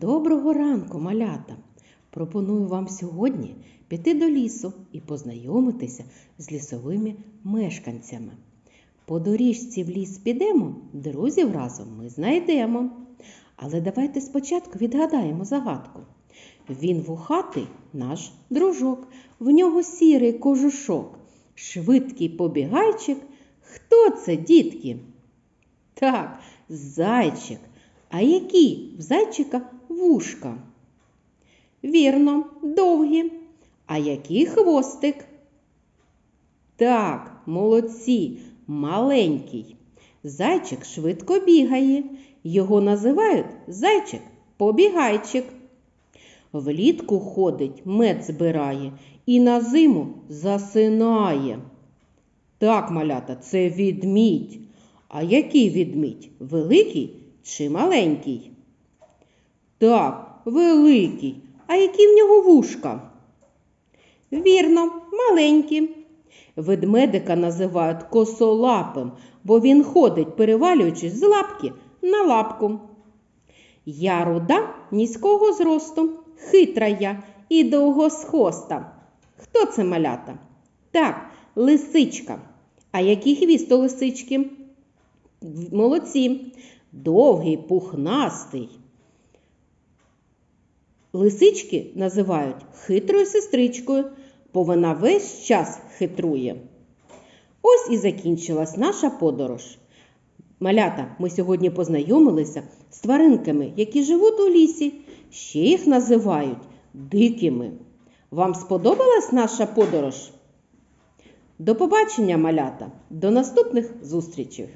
Доброго ранку, малята! Пропоную вам сьогодні піти до лісу і познайомитися з лісовими мешканцями. По доріжці в ліс підемо, друзів разом ми знайдемо. Але давайте спочатку відгадаємо загадку. Він вухатий наш дружок, в нього сірий кожушок, швидкий побігайчик. Хто це, дітки? Так, зайчик. А які в зайчика вушка? Вірно, довгі. А який хвостик? Так, молодці, маленький. Зайчик швидко бігає. Його називають зайчик побігайчик. Влітку ходить, мед збирає і на зиму засинає. Так, малята, це відмідь. А який відмідь? Великий чи маленький? Так, великий. А які в нього вушка? Вірно, маленькі. Ведмедика називають косолапим, бо він ходить, перевалюючись з лапки на лапку. Я руда низького зросту, хитра я і довгосхоста. Хто це малята? Так, лисичка. А який хвіст у лисички? Молодці. Довгий, пухнастий. Лисички називають хитрою сестричкою, бо вона весь час хитрує. Ось і закінчилась наша подорож. Малята, ми сьогодні познайомилися з тваринками, які живуть у лісі. Ще їх називають дикими. Вам сподобалась наша подорож? До побачення, малята! До наступних зустрічей!